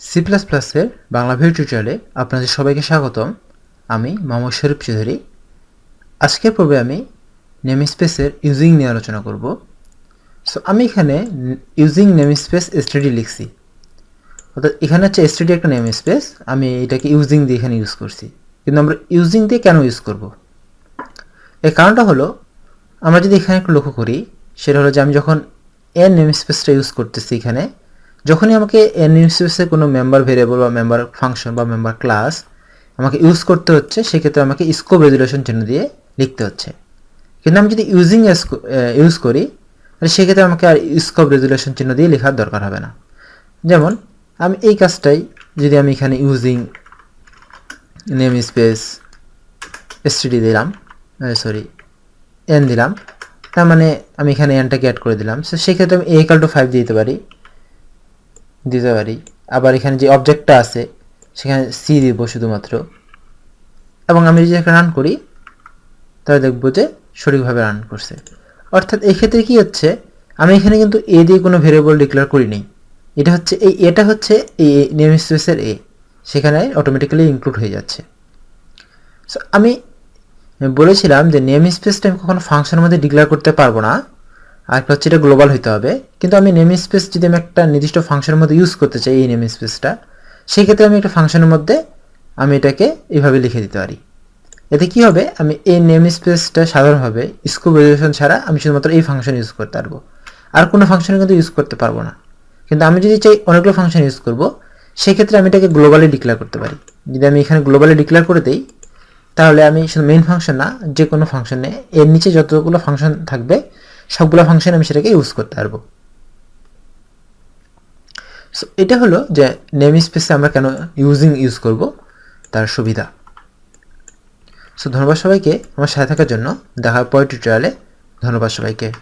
C plus প্লাসের Bangla video টিউটোরিয়ালে আপনাদের সবাইকে স্বাগতম। আমি মোহাম্মদ শরীফ চৌধুরী। আজকের পর্বে আমি নেম স্পেসের ইউজিং নিয়ে আলোচনা করব। সো আমি এখানে ইউজিং নেম স্পেস এসটিডি লিখছি। অর্থাৎ এখানে হচ্ছে এসটিডি একটা নেম স্পেস আমি এটাকে ইউজিং দিয়ে এখানে ইউজ করছি। কিন্তু আমরা ইউজিং দিয়ে কেন ইউজ করব? এর কারণটা হলো, আমরা যদি এখানে একটু লক্ষ্য করি, সেটা হলো যে আমি যখন এর নেম স্পেসটা ইউজ করতেছি এখানে যখনই আমাকে স্পেসে কোনো মেম্বার ভেরিয়েবল বা মেম্বার ফাংশন বা মেম্বার ক্লাস আমাকে ইউজ করতে হচ্ছে, সেক্ষেত্রে আমাকে স্কোপ রেজুলেশন চিহ্ন দিয়ে লিখতে হচ্ছে। কিন্তু আমি যদি ইউজিং ইউজ করি, তাহলে সেক্ষেত্রে আমাকে আর স্কোপ রেজুলেশন চিহ্ন দিয়ে লেখার দরকার হবে না। যেমন, আমি এই কাজটাই যদি আমি এখানে ইউজিং নেম স্পেস এসটিডি দিলাম সরি এন দিলাম, তার মানে আমি এখানে এনটাকে অ্যাড করে দিলাম। সো সেক্ষেত্রে আমি এ ইকাল টু ফাইভ দিতে পারি। দিতে পারি আবার এখানে যে অবজেক্টটা আছে, সেখানে সি দিব শুধুমাত্র। এবং আমি যদি একটা রান করি, তাহলে দেখব যে সঠিকভাবে রান করছে। অর্থাৎ এই ক্ষেত্রে কি হচ্ছে, আমি এখানে কিন্তু এ দিয়ে কোনো ভেরিয়েবল ডিক্লেয়ার করিনি। এটা হচ্ছে এই এটা হচ্ছে এই নেম স্পেসের এ সেখানে অটোমেটিক্যালি ইনক্লুড হয়ে যাচ্ছে। সো আমি বলেছিলাম যে নেম স্পেসটা আমি কখনো ফাংশনের মধ্যে ডিক্লেয়ার করতে পারব না। আর একটা হচ্ছে এটা গ্লোবাল হইতে হবে। কিন্তু আমি নেম স্পেস যদি আমি একটা নির্দিষ্ট ফাংশনের মধ্যে ইউজ করতে চাই, এই নেম স্পেসটা সেক্ষেত্রে আমি একটা ফাংশনের মধ্যে আমি এটাকে এইভাবে লিখে দিতে পারি। এতে কি হবে? আমি এই নেম স্পেসটা সাধারণভাবে স্কোপ রেজুলেশন ছাড়া আমি শুধুমাত্র এই ফাংশন ইউজ করতে পারব। আর কোনো ফাংশনে কিন্তু ইউজ করতে পারব না। কিন্তু আমি যদি চাই অনেকগুলো ফাংশন ইউজ করব, সেক্ষেত্রে আমি এটাকে গ্লোবালি ডিক্লেয়ার করতে পারি। যদি আমি এখানে গ্লোবালি ডিক্লেয়ার করে দিই, তাহলে আমি শুধু মেইন ফাংশন না যে কোনো ফাংশনে এর নিচে যতগুলো ফাংশন থাকবে সবগুলো ফাংশন আমি সেটাকে ইউজ করতে পারব। সো এটা হলো যে নেম স্পেসে আমরা কেন ইউজিং ইউজ করব, তার সুবিধা। সো ধন্যবাদ সবাইকে। আমার সাথে থাকার জন্য দেখার পরের টিউটোরিয়ালে ধন্যবাদ সবাইকে।